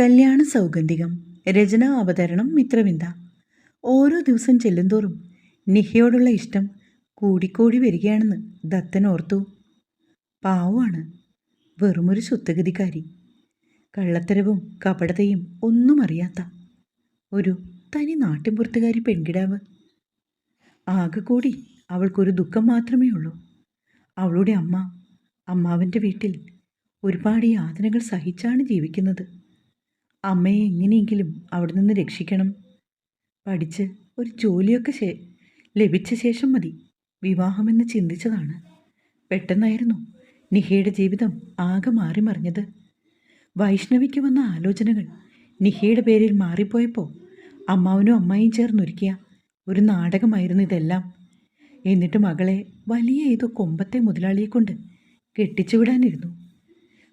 കല്യാണ സൗഗന്ധികം രചന അവതരണം മിത്രവിന്ദ. ഓരോ ദിവസം ചെല്ലുന്തോറും നിഹയോടുള്ള ഇഷ്ടം കൂടിക്കൂടി വരികയാണെന്ന് ദത്തൻ ഓർത്തു. പാവമാണ് വെറുമൊരു ശുദ്ധഗതിക്കാരി കള്ളത്തരവും കപടതയും ഒന്നും അറിയാത്ത ഒരു തനി നാട്ടിൻപുറത്തുകാരി പെൺകിടാവ്. ആകെ കൂടി അവൾക്കൊരു ദുഃഖം മാത്രമേ ഉള്ളൂ. അവളുടെ അമ്മ അമ്മാവന്റെ വീട്ടിൽ ഒരുപാട് യാതനകൾ സഹിച്ചാണ് ജീവിക്കുന്നത്. അമ്മയെ എങ്ങനെയെങ്കിലും അവിടെ നിന്ന് രക്ഷിക്കണം. പഠിച്ച് ഒരു ജോലിയൊക്കെ ശേ ലഭിച്ച ശേഷം മതി. വിവാഹമെന്ന് ചിന്തിച്ചതാണ്. പെട്ടെന്നായിരുന്നു നിഹയുടെ ജീവിതം ആകെ മാറി മറിഞ്ഞത്. വൈഷ്ണവിക്ക് വന്ന ആലോചനകൾ നിഹയുടെ പേരിൽ മാറിപ്പോയപ്പോൾ അമ്മാവനും അമ്മായിയും ചേർന്നൊരുക്കിയ ഒരു നാടകമായിരുന്നു ഇതെല്ലാം. എന്നിട്ട് മകളെ വലിയ ഏതോ കൊമ്പത്തെ മുതലാളിയെക്കൊണ്ട് കെട്ടിച്ചു വിടാനിരുന്നു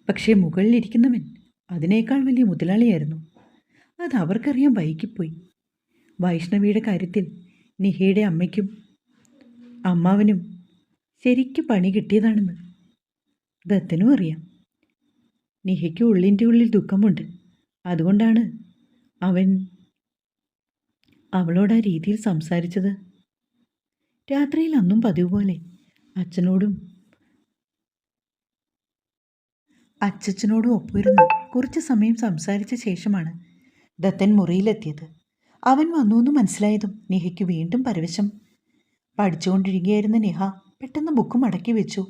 പക്ഷേ മുകളിലിരിക്കുന്നവൻ അതിനേക്കാൾ വലിയ മുതലാളിയായിരുന്നു. അത് അവർക്കറിയാൻ വൈകിപ്പോയി. വൈഷ്ണവിയുടെ കാര്യത്തിൽ നിഹയുടെ അമ്മയ്ക്കും അമ്മാവനും ശരിക്കും പണി കിട്ടിയതാണെന്ന് ദത്തനും അറിയാം. നിഹയ്ക്ക് ഉള്ളിന്റെ ഉള്ളിൽ ദുഃഖമുണ്ട്. അതുകൊണ്ടാണ് അവൻ അവളോട് ആ രീതിയിൽ സംസാരിച്ചത്. രാത്രിയിൽ അന്നും പതിവ് പോലെ അച്ഛനോടും അച്ചച്ചനോടും ഒപ്പിരുന്നു കുറച്ച് സമയം സംസാരിച്ച ശേഷമാണ് ദത്തൻ മുറിയിലെത്തിയത്. അവൻ വന്നു എന്ന് മനസ്സിലായതും നിഹയ്ക്ക് വീണ്ടും പരവശം. പഠിച്ചുകൊണ്ടിരിക്കുകയായിരുന്ന നിഹ പെട്ടെന്ന് ബുക്ക് മടക്കി വെച്ചു.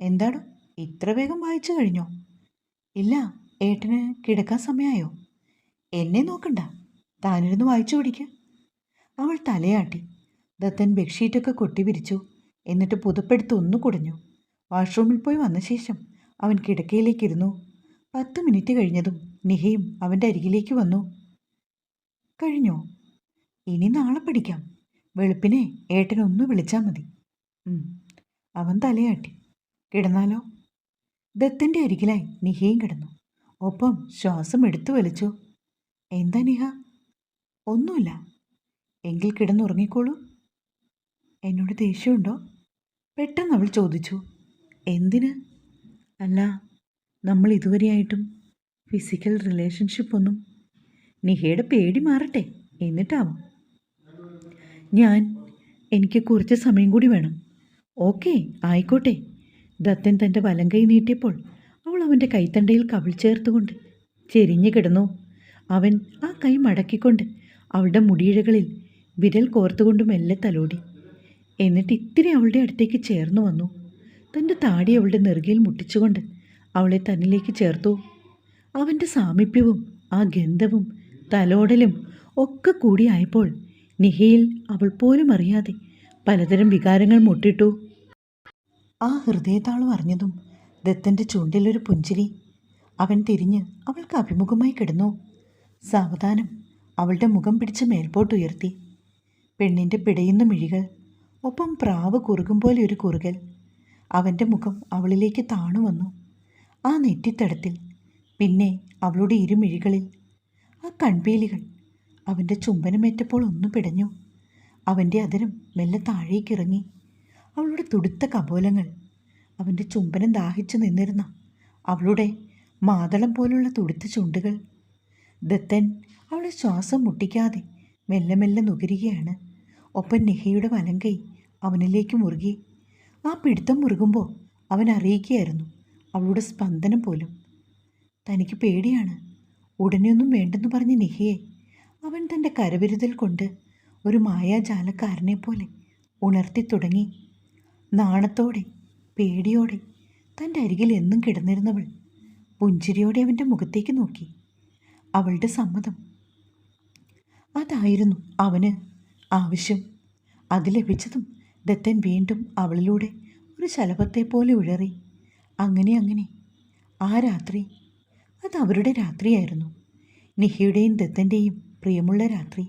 എന്താണ്? ഇത്ര വേഗം വായിച്ചു കഴിഞ്ഞോ? ഇല്ല ഏട്ടന് കിടക്കാൻ സമയമായോ? എന്നെ നോക്കണ്ട. താനിരുന്ന് വായിച്ചു പിടിക്കുക അവൾ തലയാട്ടി. ദത്തൻ ബെഡ്ഷീറ്റൊക്കെ കൊട്ടി വിരിച്ചു എന്നിട്ട് പുതപ്പെടുത്ത് ഒന്ന് കുടഞ്ഞു. വാഷ്റൂമിൽ പോയി വന്ന ശേഷം അവൻ കിടക്കയിലേക്കിരുന്നു. പത്ത് മിനിറ്റ് കഴിഞ്ഞതും നിഹയും അവന്റെ അരികിലേക്ക് വന്നു. കഴിഞ്ഞോ? ഇനി നാളെ പഠിക്കാം. വെളുപ്പിനെ ഏട്ടനൊന്ന് വിളിച്ചാൽ മതി. അവൻ തലയാട്ടി. കിടന്നാലോ? ദത്തന്റെ അരികിലായി നിഹയും കിടന്നു. ഒപ്പം ശ്വാസം എടുത്തു വലിച്ചു. എന്താ നിഹ? ഒന്നുമില്ല. എങ്കിൽ കിടന്നുറങ്ങിക്കോളൂ. എന്നോട് ദേഷ്യമുണ്ടോ? പെട്ടെന്ന് അവൾ ചോദിച്ചു. എന്തിന്? അല്ല നമ്മൾ ഇതുവരെയായിട്ടും ഫിസിക്കൽ റിലേഷൻഷിപ്പ് ഒന്നും നിഹയുടെ പേടി മാറട്ടെ എന്നിട്ടാവും. ഞാൻ എനിക്ക് കുറച്ച് സമയം കൂടി വേണം. ഓക്കെ ആയിക്കോട്ടെ. ദത്തൻ തന്റെ വലം കൈ നീട്ടിയപ്പോൾ അവൾ അവന്റെ കൈത്തണ്ടയിൽ കവിൾ ചേർത്തുകൊണ്ട് ചെരിഞ്ഞു കിടന്നു. അവൻ ആ കൈ മടക്കിക്കൊണ്ട് അവളുടെ മുടിയിഴകളിൽ വിരൽ കോർത്തുകൊണ്ട് മെല്ലെ തലോടി. എന്നിട്ട് ഇത്തിരി അവളുടെ അടുത്തേക്ക് ചേർന്നു വന്നു. തന്റെ താടി അവളുടെ നെറുകയിൽ മുട്ടിച്ചുകൊണ്ട് അവളെ തന്നിലേക്ക് ചേർത്തു. അവന്റെ സാമീപ്യവും ആ ഗന്ധവും തലോടലും ഒക്കെ കൂടിയായപ്പോൾ നിഹയിൽ അവൾ പോലും അറിയാതെ പലതരം വികാരങ്ങൾ മുട്ടിട്ടു. ആ ഹൃദയതാളം അറിഞ്ഞതും ദത്തന്റെ ചുണ്ടിലൊരു പുഞ്ചിരി. അവൻ തിരിഞ്ഞ് അവൾക്ക് അഭിമുഖമായി കിടന്നു. സാവധാനം അവളുടെ മുഖം പിടിച്ച് മേൽപോട്ടുയർത്തി പെണ്ണിന്റെ പിടയുന്ന മിഴികൾ ഒപ്പം പ്രാവ് കുറുകും പോലെ ഒരു കുറുകൽ. അവന്റെ മുഖം അവളിലേക്ക് താണു വന്നു. ആ നെറ്റിത്തടത്തിൽ പിന്നെ അവളുടെ ഇരുമിഴികളിൽ ആ കൺപീലികൾ അവന്റെ ചുംബനമേറ്റപ്പോൾ ഒന്ന് പിടഞ്ഞു. അവന്റെ അതിരം മെല്ലെ താഴേക്കിറങ്ങി അവളുടെ തുടുത്ത കപോലങ്ങൾ അവന്റെ ചുംബനം ദാഹിച്ചു നിന്നിരുന്ന അവളുടെ മാതളം പോലുള്ള തുടുത്ത ചുണ്ടുകൾ. ദത്തൻ അവളെ ശ്വാസം മുട്ടിക്കാതെ മെല്ലെ മെല്ലെ നുകരുകയാണ്. ഒപ്പം നെഹയുടെ വലം കൈ അവനിലേക്ക് മുറുകി. ആ പിടുത്തം മുറുകുമ്പോൾ അവൻ അറിയിക്കുകയായിരുന്നു. അവളുടെ സ്പന്ദനം പോലും. തനിക്ക് പേടിയാണ്. ഉടനെയൊന്നും വേണ്ടെന്ന് പറഞ്ഞ് നിഹയെ അവൻ തന്റെ കരവിരുതൽ കൊണ്ട് ഒരു മായാജാലക്കാരനെ പോലെ ഉണർത്തി തുടങ്ങി. നാണത്തോടെ പേടിയോടെ തന്റെ അരികിൽ എന്നും കിടന്നിരുന്നവൾ പുഞ്ചിരിയോടെ അവന്റെ മുഖത്തേക്ക് നോക്കി. അവളുടെ സമ്മതം. അതായിരുന്നു അവന് ആവശ്യം. അത് ലഭിച്ചതും ദത്തൻ വീണ്ടും അവളിലൂടെ ഒരു ശലഭത്തെ പോലെ ഉഴറി. അങ്ങനെ അങ്ങനെ. ആ രാത്രി? അത് അവരുടെ രാത്രിയായിരുന്നു. നിഹയുടെയും ദത്തന്റെയും പ്രിയമുള്ള രാത്രി.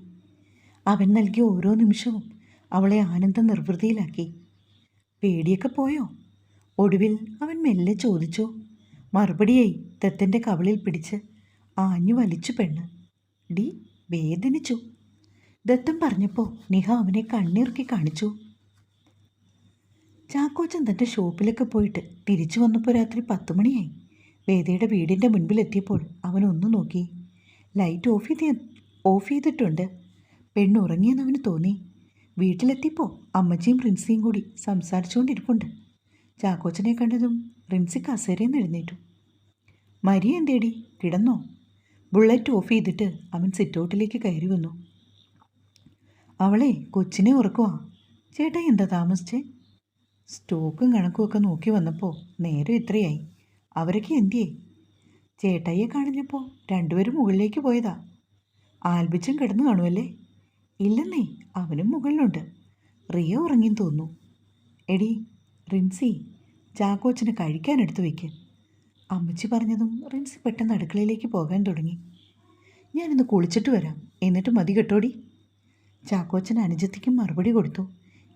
അവൻ നൽകിയ ഓരോ നിമിഷവും അവളെ ആനന്ദ നിർവൃതിയിലാക്കി പേടിയൊക്കെ പോയോ? ഒടുവിൽ അവൻ മെല്ലെ ചോദിച്ചു. മറുപടിയായി ദത്തന്റെ കവളിൽ പിടിച്ച് ആഞ്ഞു വലിച്ചു പെണ്ണ്. ഡി വേദനിച്ചു. ദത്തം പറഞ്ഞപ്പോൾ നിഹ അവനെ കണ്ണിറുക്കി കാണിച്ചു. ചാക്കോച്ചൻ തന്റെ ഷോപ്പിലൊക്കെ പോയിട്ട് തിരിച്ചു വന്നപ്പോൾ രാത്രി പത്ത് മണിയായി. വേദയുടെ വീടിന്റെ മുൻപിലെത്തിയപ്പോൾ അവൻ ഒന്ന് നോക്കി. ലൈറ്റ് ഓഫ് ചെയ്ത് ഓഫ് ചെയ്തിട്ടുണ്ട്. പെണ്ണ് ഉറങ്ങിയെന്ന് അവന് തോന്നി. വീട്ടിലെത്തിയപ്പോൾ അമ്മച്ചിയും റിൻസിയും കൂടി സംസാരിച്ചുകൊണ്ടിരിപ്പുണ്ട്. ചാക്കോച്ചനെ കണ്ടതും റിൻസി കസേരയിൽ എഴുന്നേറ്റു. മരിയ എന്തേടി? കിടന്നോ? ബുള്ളറ്റ് ഓഫ് ചെയ്തിട്ട് അവൻ സിറ്റൗട്ടിലേക്ക് കയറി വന്നു. അവളെ കൊച്ചിനെ ഉറക്കുവാ. ചേട്ടാ എന്താ താമസിച്ചേ? സ്റ്റോക്കും കണക്കുമൊക്കെ നോക്കി വന്നപ്പോൾ നേരം ഇത്രയായി. അവരൊക്കെ എന്തിയേ? ചേട്ടയ്യെ കാണിഞ്ഞപ്പോൾ രണ്ടുപേരും മുകളിലേക്ക് പോയതാ. ആൽബിച്ചും കിടന്നു കാണുമല്ലേ ഇല്ലെന്നേ അവനും മുകളിലുണ്ട്. റിയ ഉറങ്ങിയെന്ന് തോന്നുന്നു. എടി റിൻസി ചാക്കോച്ചന് കഴിക്കാൻ എടുത്തു വയ്ക്ക് അമ്മച്ചി പറഞ്ഞതും റിൻസി പെട്ടെന്ന് അടുക്കളയിലേക്ക് പോകാൻ തുടങ്ങി. ഞാനിന്ന് കുളിച്ചിട്ട് വരാം. എന്നിട്ട് മതി കേട്ടോടി. ചാക്കോച്ചൻ അനുജത്തിക്കും മറുപടി കൊടുത്തു.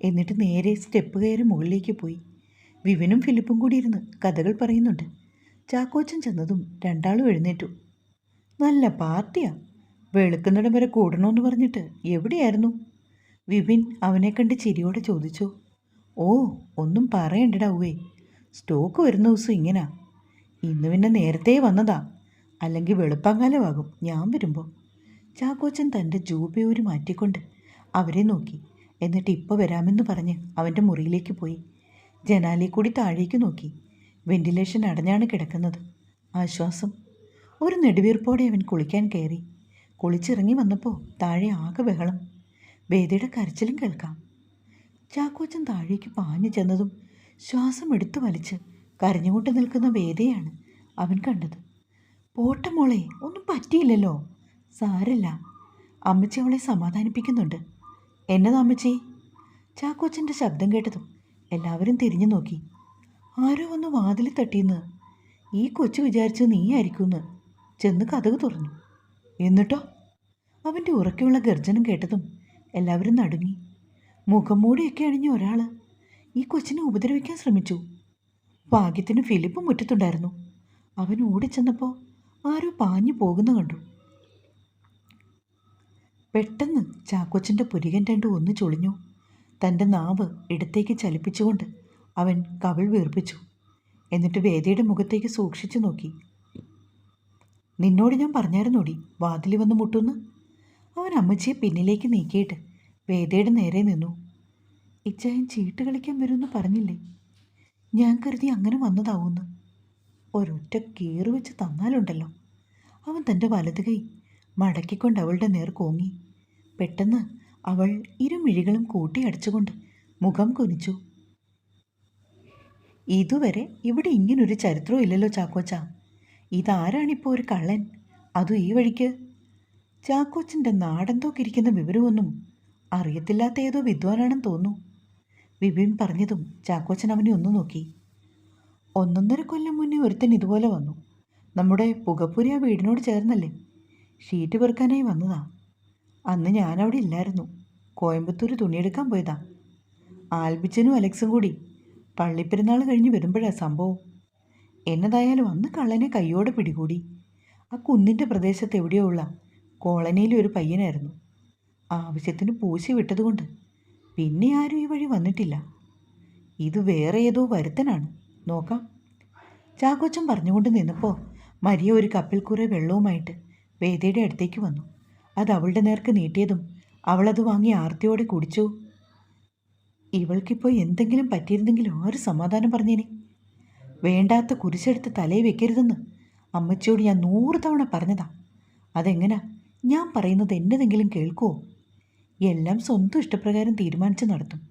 എന്നിട്ട് നേരെ സ്റ്റെപ്പ് കയറി മുകളിലേക്ക് പോയി. വിവനും ഫിലിപ്പും കൂടി ഇരുന്ന് കഥകൾ പറയുന്നുണ്ട്. ചാക്കോച്ചൻ ചെന്നതും രണ്ടാളും എഴുന്നേറ്റു. നല്ല പാർട്ടിയാ. വെളുക്കുന്നിടം വരെ കൂടണമെന്ന് പറഞ്ഞിട്ട് എവിടെയായിരുന്നു? വിപിൻ അവനെ കണ്ട് ചിരിയോടെ ചോദിച്ചു. ഓ ഒന്നും പറയണ്ടടാ ഉവേ സ്റ്റോക്ക് വരുന്ന ദിവസം ഇങ്ങനാ. ഇന്ന് പിന്നെ നേരത്തെ വന്നതാ. അല്ലെങ്കിൽ വെളുപ്പാങ്കാലമാകും ഞാൻ വരുമ്പോൾ ചാക്കോച്ചൻ തന്റെ ജൂബയൂരി മാറ്റിക്കൊണ്ട് അവരെ നോക്കി. എന്നിട്ട് ഇപ്പോൾ വരാമെന്ന് പറഞ്ഞ് അവന്റെ മുറിയിലേക്ക് പോയി. ജനാലി കൂടി താഴേക്ക് നോക്കി. വെന്റിലേഷൻ അടഞ്ഞാണ് കിടക്കുന്നത്. ആശ്വാസം. ഒരു നെടുവീർപ്പോടെ അവൻ കുളിക്കാൻ കയറി. കുളിച്ചിറങ്ങി വന്നപ്പോൾ താഴെ ആകെ ബഹളം. വേദിയുടെ കരച്ചിലും കേൾക്കാം. ചാക്കോച്ചൻ താഴേക്ക് പാഞ്ഞു ചെന്നതും ശ്വാസം എടുത്തു വലിച്ച് കരഞ്ഞുകൊണ്ട് നിൽക്കുന്ന വേദയാണ് അവൻ കണ്ടത്. പോട്ടെ മോളെ ഒന്നും പറ്റിയില്ലല്ലോ. സാരല്ല. അമ്മച്ചി അവളെ സമാധാനിപ്പിക്കുന്നുണ്ട്. എന്നതാ അമ്മച്ചി? ചാക്കോച്ചന്റെ ശബ്ദം കേട്ടതും എല്ലാവരും തിരിഞ്ഞു നോക്കി. ആരോ വന്ന് വാതിൽ തട്ടിയെന്ന് ഈ കൊച്ചു വിചാരിച്ച് നീയായിരിക്കുമെന്ന് ചെന്ന് കഥക് തുറന്നു. എന്നിട്ടോ? അവന്റെ ഉറക്കെയുള്ള ഗർജനം കേട്ടതും എല്ലാവരും നടുങ്ങി. മുഖം മൂടിയൊക്കെ അണിഞ്ഞ ഒരാൾ ഈ കൊച്ചിനെ ഉപദ്രവിക്കാൻ ശ്രമിച്ചു. ഭാഗ്യത്തിന് ഫിലിപ്പ് മുറ്റത്തുണ്ടായിരുന്നു. അവൻ ഓടിച്ചെന്നപ്പോൾ ആരോ പാഞ്ഞു പോകുന്ന കണ്ടു. പെട്ടെന്ന് ചാക്കോച്ചന്റെ പുരികൻ രണ്ടും ഒന്ന് ചൊളിഞ്ഞു. തന്റെ നാവ് ഇടത്തേക്ക് ചലിപ്പിച്ചുകൊണ്ട് അവൻ കവിൾ വീർപ്പിച്ചു. എന്നിട്ട് വേദയുടെ മുഖത്തേക്ക് സൂക്ഷിച്ചു നോക്കി. നിന്നോട് ഞാൻ പറഞ്ഞായിരുന്നോടി വാതിൽ വന്ന് മുട്ടുന്ന്? അവൻ അമ്മച്ചിയെ പിന്നിലേക്ക് നീക്കിയിട്ട് വേദയുടെ നേരെ നിന്നു. ഇച്ചായൻ ചീട്ട് കളിക്കാൻ വരുമെന്ന് പറഞ്ഞില്ലേ? ഞാൻ കരുതി അങ്ങനെ വന്നതാവുമെന്ന് ഒരൊറ്റ കീറ് വെച്ച് തന്നാലുണ്ടല്ലോ. അവൻ തന്റെ വലത് കൈ മടക്കിക്കൊണ്ട് അവളുടെ നേർ കോങ്ങി. പെട്ടെന്ന് അവൾ ഇരുമിഴികളും കൂട്ടിയടച്ചുകൊണ്ട് മുഖം കുനിച്ചു. ഇതുവരെ ഇവിടെ ഇങ്ങനൊരു ചരിത്രവും ഇല്ലല്ലോ ചാക്കോച്ച. ഇതാരാണിപ്പോൾ ഒരു കള്ളൻ? അതും ഈ വഴിക്ക്? ചാക്കോച്ചന്റെ നാടൻ തോക്കിരിക്കുന്ന വിവരമൊന്നും അറിയത്തില്ലാത്ത ഏതോ വിദ്വാനാണെന്ന് തോന്നുന്നു. വിപിൻ പറഞ്ഞതും ചാക്കോച്ചൻ അവനെ ഒന്ന് നോക്കി. ഒന്നൊന്നര കൊല്ലം മുന്നേ ഒരുത്തൻ ഇതുപോലെ വന്നു. നമ്മുടെ പുകപ്പുരി ആ വീടിനോട് ചേർന്നല്ലേ? ഷീറ്റ് പെറുക്കാനായി വന്നതാ. അന്ന് ഞാനവിടെ ഇല്ലായിരുന്നു. കോയമ്പത്തൂർ തുണിയെടുക്കാൻ പോയതാ. ആൽബിച്ചനും അലക്സും കൂടി പള്ളിപ്പെരുന്നാൾ കഴിഞ്ഞ് വരുമ്പോഴാണ് സംഭവം. എന്നതായാലും അന്ന് കള്ളനെ കയ്യോടെ പിടികൂടി. ആ കുന്നിന്റെ പ്രദേശത്ത് എവിടെയോ ഉള്ള കോളനിയിലെ ഒരു പയ്യനായിരുന്നു. ആവശ്യത്തിന് പൂശി വിട്ടതുകൊണ്ട് പിന്നെ ആരും ഈ വഴി വന്നിട്ടില്ല. ഇത് വേറെ ഏതോ വരുത്തനാണ്. നോക്കാം. ചാക്കോച്ചൻ പറഞ്ഞുകൊണ്ട് നിന്നപ്പോൾ മരിയ ഒരു കപ്പിൽ കുറെ വെള്ളവുമായിട്ട് വേദയുടെ അടുത്തേക്ക് വന്നു. അത് അവളുടെ നേർക്ക് നീട്ടിയതും അവളത് വാങ്ങി ആർത്തിയോടെ കുടിച്ചു. ഇവൾക്കിപ്പോൾ എന്തെങ്കിലും പറ്റിയിരുന്നെങ്കിൽ ആര് സമാധാനം പറഞ്ഞേനെ? വേണ്ടാത്ത കുരിശെടുത്ത് തലയിൽ വെക്കരുതെന്ന് അമ്മച്ചിയോട് ഞാൻ നൂറ് തവണ പറഞ്ഞതാ. അതെങ്ങനാ? ഞാൻ പറയുന്നത് എന്നതെങ്കിലും കേൾക്കുമോ എല്ലാം സ്വന്തം ഇഷ്ടപ്രകാരം തീരുമാനിച്ച് നടത്തും.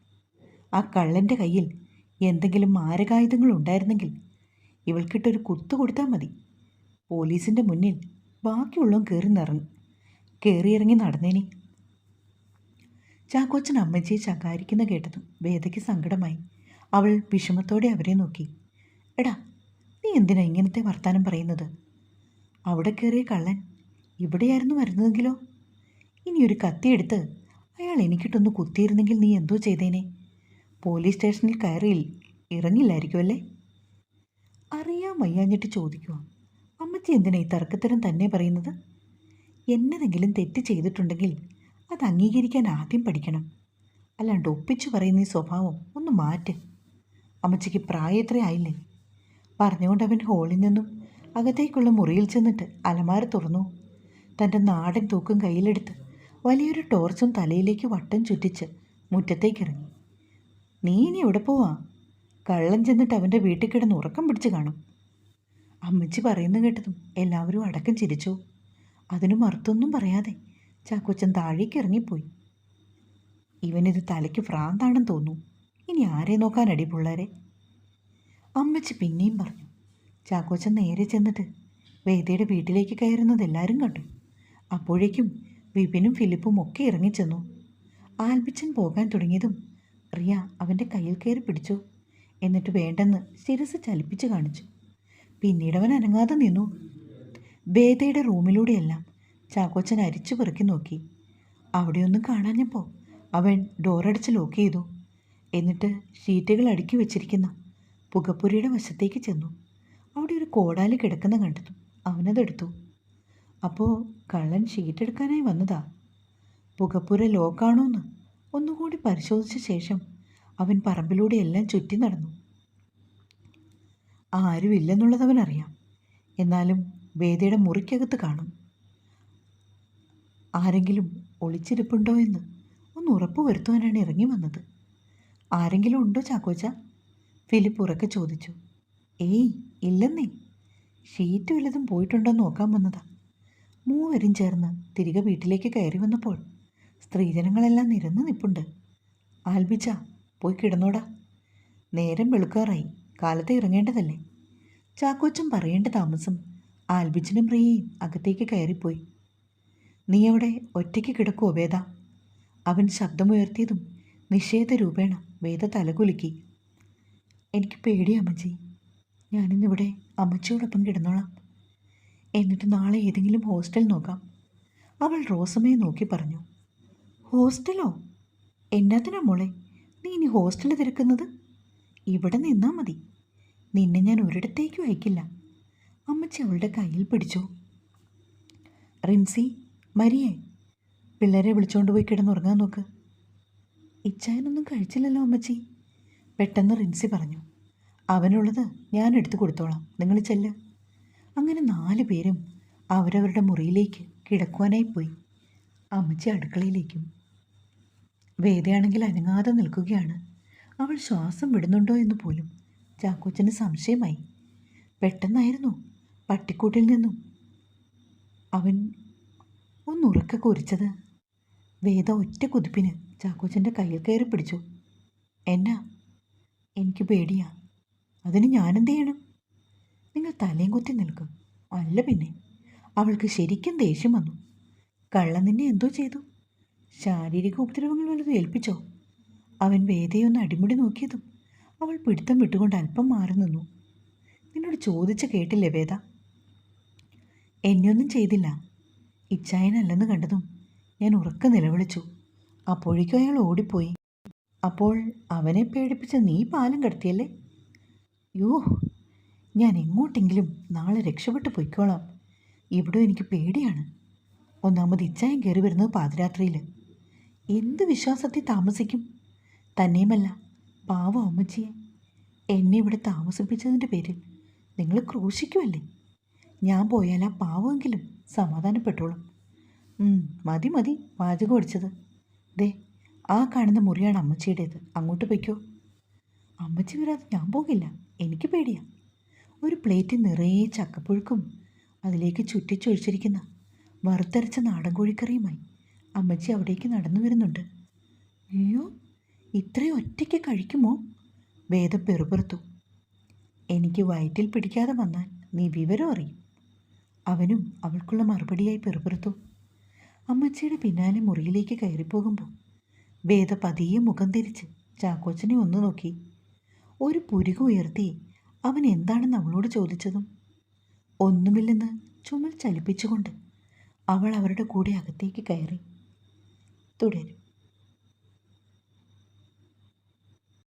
ആ കള്ളന്റെ കയ്യിൽ എന്തെങ്കിലും മാരകായുധങ്ങൾ ഉണ്ടായിരുന്നെങ്കിൽ ഇവൾക്കിട്ടൊരു കുത്തു കൊടുത്താൽ മതി. പോലീസിന്റെ മുന്നിൽ ബാക്കിയുള്ളവൻ കയറി നിറങ്ങി കയറിയിറങ്ങി നടന്നേനെ. ചാക്കോച്ചൻ അമ്മച്ചിയെ ചകാരിക്കുന്ന കേട്ടതും വേദയ്ക്ക് സങ്കടമായി. അവൾ വിഷമത്തോടെ അവരെ നോക്കി. എടാ നീ എന്തിനാ ഇങ്ങനത്തെ വർത്താനം പറയുന്നത്? അവിടെ കയറിയ കള്ളൻ ഇവിടെയായിരുന്നു വരുന്നതെങ്കിലോ? ഇനി ഒരു കത്തിയെടുത്ത് അയാൾ എനിക്കിട്ടൊന്ന് കുത്തിയിരുന്നെങ്കിൽ നീ എന്തോ ചെയ്തേനെ. പോലീസ് സ്റ്റേഷനിൽ കയറി ഇറങ്ങില്ലായിരിക്കുമല്ലേ അറിയാൻ വയ്യാഞ്ഞിട്ട് ചോദിക്കുക അമ്മച്ചി എന്തിനാ ഈ തർക്കത്തരം തന്നെ പറയുന്നത്? എന്നതെങ്കിലും തെറ്റ് ചെയ്തിട്ടുണ്ടെങ്കിൽ അത് അംഗീകരിക്കാൻ ആദ്യം പഠിക്കണം. അല്ലാണ്ട് ഒപ്പിച്ചു പറയുന്ന ഈ സ്വഭാവം ഒന്ന് മാറ്റ്. അമ്മച്ചിക്ക് പ്രായത്രേ ആയില്ലേ? പറഞ്ഞുകൊണ്ട് അവൻ ഹോളിൽ നിന്നും അകത്തേക്കുള്ള മുറിയിൽ ചെന്നിട്ട് അലമാര തുറന്നു. തന്റെ നാടൻ തൂക്കും കയ്യിലെടുത്ത് വലിയൊരു ടോർച്ചും തലയിലേക്ക് വട്ടം ചുറ്റിച്ച് മുറ്റത്തേക്കിറങ്ങി. നീ ഇനി എവിടെ പോവാ? കള്ളൻ ചെന്നിട്ട് അവന്റെ വീട്ടിൽ കിടന്ന് ഉറക്കം പിടിച്ച് കാണും. അമ്മച്ചി പറയുന്ന കേട്ടതും എല്ലാവരും അടക്കം ചിരിച്ചു. അതിനു മറുത്തൊന്നും പറയാതെ ചാക്കോച്ചൻ താഴേക്ക് ഇറങ്ങിപ്പോയി. ഇവനിത് തലയ്ക്ക് ഭ്രാന്താണെന്ന് തോന്നുന്നു. ഇനി ആരെ നോക്കാനടി പിള്ളേരെ? അമ്മച്ചി പിന്നെയും പറഞ്ഞു. ചാക്കോച്ചൻ നേരെ ചെന്നിട്ട് വേദയുടെ വീട്ടിലേക്ക് കയറുന്നത് എല്ലാവരും കണ്ടു. അപ്പോഴേക്കും വിപിനും ഫിലിപ്പും ഒക്കെ ഇറങ്ങിച്ചെന്നു. ആൽബിച്ചൻ പോകാൻ തുടങ്ങിയതും റിയ അവന്റെ കയ്യിൽ കയറി പിടിച്ചു. എന്നിട്ട് വേണ്ടെന്ന് ശിരസ് ചലിപ്പിച്ച് കാണിച്ചു. പിന്നീട് അവൻ അനങ്ങാതെ നിന്നു. വേദയുടെ റൂമിലൂടെയെല്ലാം ചാക്കോച്ചൻ അരിച്ചു പെറുക്കി നോക്കി. അവിടെയൊന്നും കാണാഞ്ഞപ്പോൾ അവൻ ഡോറടിച്ച് ലോക്ക് ചെയ്തു. എന്നിട്ട് ഷീറ്റുകൾ അടുക്കി വെച്ചിരിക്കുന്ന പുകപ്പുരയുടെ വശത്തേക്ക് ചെന്നു. അവിടെ ഒരു കോടാലി കിടക്കുന്ന കണ്ടതു അവനതെടുത്തു. അപ്പോൾ കള്ളൻ ഷീറ്റ് എടുക്കാനായി വന്നതാ? പുകപ്പുര ലോക്കാണോന്ന് ഒന്നുകൂടി പരിശോധിച്ച ശേഷം അവൻ പറമ്പിലൂടെ എല്ലാം ചുറ്റി നടന്നു. ആരുമില്ലെന്നുള്ളത് അവനറിയാം. എന്നാലും വേദിയുടെ മുറിക്കകത്ത് കാണും. ആരെങ്കിലും ഒളിച്ചിരിപ്പുണ്ടോ എന്ന് ഒന്ന് ഉറപ്പ് വരുത്തുവാനാണ് ഇറങ്ങി വന്നത്. ആരെങ്കിലും ഉണ്ടോ ചാക്കോച്ച? ഫിലിപ്പ് ഉറക്കെ ചോദിച്ചു. ഏയ് ഇല്ലെന്നേ. ഷീറ്റ് വല്ലതും പോയിട്ടുണ്ടോ നോക്കാൻ വന്നതാ. മൂവരും ചേർന്ന് തിരികെ വീട്ടിലേക്ക് കയറി വന്നപ്പോൾ സ്ത്രീജനങ്ങളെല്ലാം നിരന്ന് നിപ്പുണ്ട്. ആൽബിച്ച പോയി കിടന്നോടാ. നേരം വെളുക്കാറായി. കാലത്ത് ഇറങ്ങേണ്ടതല്ലേ? ചാക്കോച്ചൻ പറയേണ്ട താമസം ആൽബിച്ചിനും പ്രിയയും അകത്തേക്ക് കയറിപ്പോയി. നീ അവിടെ ഒറ്റയ്ക്ക് കിടക്കുവോ വേദ? അവൻ ശബ്ദമുയർത്തിയതും നിഷേധ രൂപേണ വേദ തലകുലുക്കി. എനിക്ക് പേടിയാ അമ്മച്ചി. ഞാനിന്നിവിടെ അമ്മച്ചിയോടൊപ്പം കിടന്നോളാം. എന്നിട്ട് നാളെ ഏതെങ്കിലും ഹോസ്റ്റൽ നോക്കാം. അവൾ റോസമ്മയെ നോക്കി പറഞ്ഞു. ഹോസ്റ്റലോ? എന്നാത്തിനാ മോളെ? നീ ഇനി ഹോസ്റ്റൽ തിരക്കുന്നത്? ഇവിടെ നിന്നാൽ മതി. നിന്നെ ഞാൻ ഒരിടത്തേക്കും അയക്കില്ല. അമ്മച്ചി അവളുടെ കയ്യിൽ പിടിച്ചു. റിൻസി മരിയെ പിള്ളേരെ വിളിച്ചുകൊണ്ട് പോയി കിടന്നുറങ്ങാൻ നോക്ക്. ഇച്ചായനൊന്നും കഴിച്ചില്ലല്ലോ അമ്മച്ചി. പെട്ടെന്ന് റിൻസി പറഞ്ഞു അവനുള്ളത് ഞാൻ എടുത്തു കൊടുത്തോളാം. നിങ്ങൾ ചെല്ല്. അങ്ങനെ നാല് പേരും അവരവരുടെ മുറിയിലേക്ക് കിടക്കുവാനായി പോയി. അമ്മച്ചി അടുക്കളയിലേക്കും. വേദയാണെങ്കിൽ അനങ്ങാതെ നിൽക്കുകയാണ്. അവൾ ശ്വാസം വിടുന്നുണ്ടോ എന്ന് പോലും ചാക്കോച്ചന് സംശയമായി. പെട്ടെന്നായിരുന്നു പട്ടിക്കൂട്ടിൽ നിന്നും അവൻ ഒന്നുറക്കെ കുറിച്ചത് വേദ ഒറ്റ കുതിപ്പിന് ചാക്കോച്ചന്റെ കയ്യിൽ കയറി പിടിച്ചു. എന്നാ എനിക്ക് പേടിയാ. അതിന് ഞാനെന്ത് ചെയ്യണം? നിങ്ങൾ തലയും കുത്തി നിൽക്കും. അല്ല പിന്നെ അവൾക്ക് ശരിക്കും ദേഷ്യം വന്നു. കള്ളൻ നിന്നെ എന്തോ ചെയ്തു? ശാരീരിക ഉപദ്രവങ്ങൾ വല്ലതും ഏൽപ്പിച്ചോ? അവൻ വേദയൊന്ന് അടിമുടി നോക്കിയതും അവൾ പിടുത്തം വിട്ടുകൊണ്ട് അല്പം മാറി നിന്നു. നിന്നോട് ചോദിച്ച കേട്ടില്ലേ വേദ? എന്നെയൊന്നും ചെയ്തില്ല. ഇച്ചായനല്ലെന്ന് കണ്ടതും ഞാൻ ഉറക്കം നിലവിളിച്ചു. അപ്പോഴേക്കും അയാൾ ഓടിപ്പോയി. അപ്പോൾ അവനെ പേടിപ്പിച്ച നീ പാലം കടത്തിയല്ലേ? യോ ഞാൻ എങ്ങോട്ടെങ്കിലും നാളെ രക്ഷപ്പെട്ടു പൊയ്ക്കോളാം. ഇവിടെ എനിക്ക് പേടിയാണ്. ഒന്നാമത് ഇച്ചായം കയറി വരുന്നത് പാതിരാത്രിയിൽ എന്ത് വിശ്വാസത്തിൽ താമസിക്കും? തന്നെയുമല്ല പാവം അമ്മച്ചിയെ. എന്നെ ഇവിടെ താമസിപ്പിച്ചതിന്റെ പേരിൽ നിങ്ങൾ ക്രൂശിക്കുമല്ലേ ഞാൻ പോയാൽ ആ പാവമെങ്കിലും സമാധാനപ്പെട്ടോളും. മതി മതി പാചകം അടിച്ചത് ദേ ആ കാണുന്ന മുറിയാണ് അമ്മച്ചിയുടേത്. അങ്ങോട്ട് പൊയ്ക്കോ. അമ്മച്ചി വരാതെ ഞാൻ പോകില്ല. എനിക്ക് പേടിയാ. ഒരു പ്ലേറ്റ് നിറയെ ചക്കപ്പുഴുക്കും അതിലേക്ക് ചുറ്റിച്ചൊഴിച്ചിരിക്കുന്ന വറുത്തരച്ച നാടൻ കോഴിക്കറിയുമായി അമ്മച്ചി അവിടേക്ക് നടന്നു വരുന്നുണ്ട്. അയ്യോ ഇത്രയും ഒറ്റയ്ക്ക് കഴിക്കുമോ? വേദം പെറുപെറുത്തു. എനിക്ക് വയറ്റിൽ പിടിക്കാതെ വന്നാൽ നീ വിവരം അറിയും. അവനും അവൾക്കുള്ള മറുപടിയായി പെറുപെറുത്തു. അമ്മച്ചിയുടെ പിന്നാലെ മുറിയിലേക്ക് കയറിപ്പോകുമ്പോൾ വേദ പതിയെ മുഖം തിരിച്ച് ചാക്കോച്ചനെ ഒന്ന് നോക്കി. ഒരു പുരുക ഉയർത്തി അവൻ എന്താണെന്ന് അവളോട് ചോദിച്ചതും ഒന്നുമില്ലെന്ന് ചുമൽ ചലിപ്പിച്ചുകൊണ്ട് അവൾ അവരുടെ കൂടെ അകത്തേക്ക് കയറി. തുടരും.